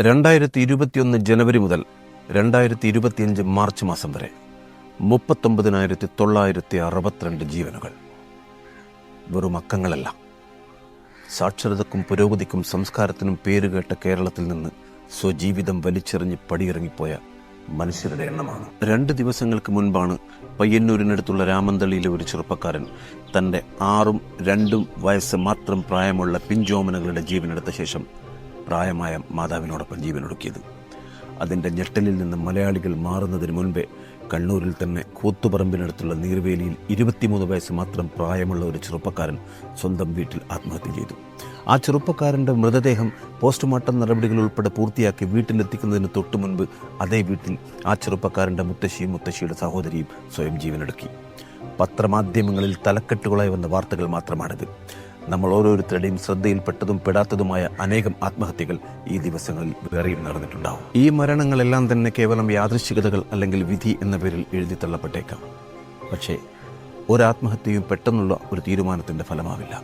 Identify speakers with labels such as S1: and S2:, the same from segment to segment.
S1: രണ്ടായിരത്തി ഇരുപത്തിയൊന്ന് ജനുവരി മുതൽ രണ്ടായിരത്തി ഇരുപത്തിയഞ്ച് മാർച്ച് മാസം വരെ മുപ്പത്തൊമ്പതിനായിരത്തി തൊള്ളായിരത്തി അറുപത്തിരണ്ട് ജീവനുകൾ. വെറും അക്കങ്ങളല്ല. സാക്ഷരതക്കും പുരോഗതിക്കും സംസ്കാരത്തിനും പേരുകേട്ട കേരളത്തിൽ നിന്ന് സ്വജീവിതം വലിച്ചെറിഞ്ഞ് പടിയിറങ്ങിപ്പോയ മനുഷ്യരുടെ എണ്ണമാണ്. രണ്ട് ദിവസങ്ങൾക്ക് മുൻപാണ് പയ്യന്നൂരിനടുത്തുള്ള രാമന്തളിയിലെ ഒരു ചെറുപ്പക്കാരൻ തന്റെ ആറും രണ്ടും വയസ്സ് മാത്രം പ്രായമുള്ള പിഞ്ചോമനകളുടെ ജീവനെടുത്ത ശേഷം പ്രായമായ മാതാവിനോടൊപ്പം ജീവനൊടുക്കിയത്. അതിന്റെ ഞെട്ടലിൽ നിന്ന് മലയാളികൾ മാറുന്നതിന് മുൻപേ കണ്ണൂരിൽ തന്നെ കൂത്തുപറമ്പിനടുത്തുള്ള നീർവേലിയിൽ ഇരുപത്തിമൂന്ന് വയസ്സ് മാത്രം പ്രായമുള്ള ഒരു ചെറുപ്പക്കാരൻ സ്വന്തം വീട്ടിൽ ആത്മഹത്യ ചെയ്തു. ആ ചെറുപ്പക്കാരന്റെ മൃതദേഹം പോസ്റ്റ്മോർട്ടം നടപടികൾ ഉൾപ്പെടെ പൂർത്തിയാക്കി വീട്ടിലെത്തിക്കുന്നതിന് തൊട്ടു മുൻപ് അതേ വീട്ടിൽ ആ ചെറുപ്പക്കാരന്റെ മുത്തശ്ശിയും മുത്തശ്ശിയുടെ സഹോദരിയും സ്വയം ജീവനെടുക്കി. പത്രമാധ്യമങ്ങളിൽ തലക്കെട്ടുകളായി വന്ന വാർത്തകൾ മാത്രമാണിത്. നമ്മൾ ഓരോരുത്തരുടെയും ശ്രദ്ധയിൽപ്പെട്ടതും പെടാത്തതുമായ അനേകം ആത്മഹത്യകൾ ഈ ദിവസങ്ങളിൽ വേറെയും നടന്നിട്ടുണ്ടാവും. ഈ മരണങ്ങളെല്ലാം തന്നെ കേവലം യാദൃശ്ചികതകൾ അല്ലെങ്കിൽ വിധി എന്ന പേരിൽ എഴുതി തള്ളപ്പെട്ടേക്കാം. പക്ഷേ ഒരാത്മഹത്യയും പെട്ടെന്നുള്ള ഒരു തീരുമാനത്തിന്റെ ഫലമാവില്ല.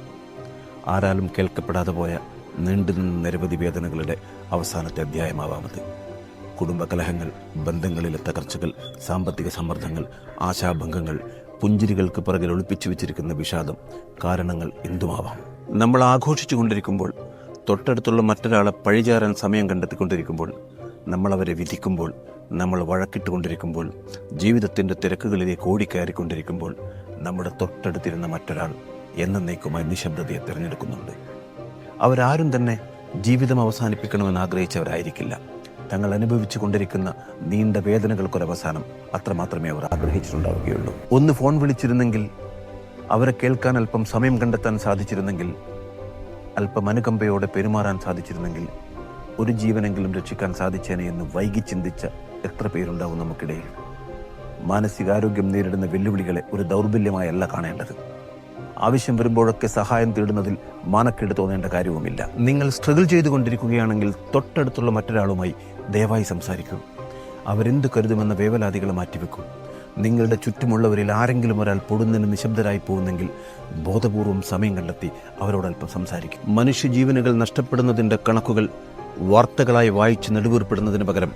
S1: ആരാലും കേൾക്കപ്പെടാതെ പോയ നീണ്ടുനിന്ന നിരവധി വേദനകളുടെ അവസാനത്തെ അധ്യായമാവാമത്. കുടുംബകലഹങ്ങൾ ബന്ധങ്ങളിലെ തകർച്ചകൾ സാമ്പത്തിക സമ്മർദ്ദങ്ങൾ ആശാഭംഗങ്ങൾ പുഞ്ചിരികൾക്ക് പിറകിൽ ഒളിപ്പിച്ചു വെച്ചിരിക്കുന്ന വിഷാദം കാരണങ്ങൾ എന്തുമാവാം? നമ്മൾ ആഘോഷിച്ചു കൊണ്ടിരിക്കുമ്പോൾ തൊട്ടടുത്തുള്ള മറ്റൊരാളെ പഴിചാരാൻ സമയം കണ്ടെത്തിക്കൊണ്ടിരിക്കുമ്പോൾ നമ്മൾ അവരെ വിധിക്കുമ്പോൾ നമ്മൾ വഴക്കിട്ടുകൊണ്ടിരിക്കുമ്പോൾ ജീവിതത്തിന്റെ തിരക്കുകളിലേക്ക് ഓടിക്കയറിക്കൊണ്ടിരിക്കുമ്പോൾ നമ്മുടെ തൊട്ടടുത്തിരുന്ന മറ്റൊരാൾ എന്നേക്കുമായി നിശബ്ദതയെ തിരഞ്ഞെടുക്കുന്നുണ്ട്. അവരാരും തന്നെ ജീവിതം അവസാനിപ്പിക്കണമെന്ന് ആഗ്രഹിച്ചവരായിരിക്കില്ല. തങ്ങൾ അനുഭവിച്ചു കൊണ്ടിരിക്കുന്ന നീണ്ട വേദനകൾക്കൊരവസാനം അത്രമാത്രമേ അവർ ആഗ്രഹിച്ചിട്ടുണ്ടാവുകയുള്ളൂ. ഒന്ന് ഫോൺ വിളിച്ചിരുന്നെങ്കിൽ അവരെ കേൾക്കാൻ അല്പം സമയം കണ്ടെത്താൻ സാധിച്ചിരുന്നെങ്കിൽ അല്പം അനുകമ്പയോടെ പെരുമാറാൻ സാധിച്ചിരുന്നെങ്കിൽ ഒരു ജീവനെങ്കിലും രക്ഷിക്കാൻ സാധിച്ചേനെ എന്ന് വൈകി ചിന്തിച്ച എത്ര പേരുണ്ടാവും നമുക്കിടയിൽ. മാനസികാരോഗ്യം നേരിടുന്ന വെല്ലുവിളികളെ ഒരു ദൗർബല്യമായല്ല കാണേണ്ടത്. ആവശ്യം വരുമ്പോഴൊക്കെ സഹായം തേടുന്നതിൽ മാനക്കേട് തോന്നേണ്ട കാര്യവുമില്ല. നിങ്ങൾ സ്ട്രഗിൾ ചെയ്തുകൊണ്ടിരിക്കുകയാണെങ്കിൽ തൊട്ടടുത്തുള്ള മറ്റൊരാളുമായി ദയവായി സംസാരിക്കൂ. അവരെന്ത് കരുതുമെന്ന വേവലാതികൾ മാറ്റിവെക്കൂ. നിങ്ങളുടെ ചുറ്റുമുള്ളവരിൽ ആരെങ്കിലും ഒരാൾ പൊടുന്നതിന് നിശബ്ദരായി പോകുന്നെങ്കിൽ ബോധപൂർവം സമയം കണ്ടെത്തി അവരോട് അല്പം സംസാരിക്കും. മനുഷ്യജീവനുകൾ നഷ്ടപ്പെടുന്നതിന്റെ കണക്കുകൾ വാർത്തകളായി വായിച്ച് നെടുവീർപ്പെടുന്നതിന് പകരം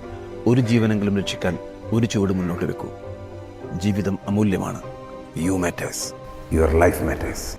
S1: ഒരു ജീവനെങ്കിലും രക്ഷിക്കാൻ ഒരു ചുവട് മുന്നോട്ട് വെക്കൂ. ജീവിതം അമൂല്യമാണ്. You matters your life matters.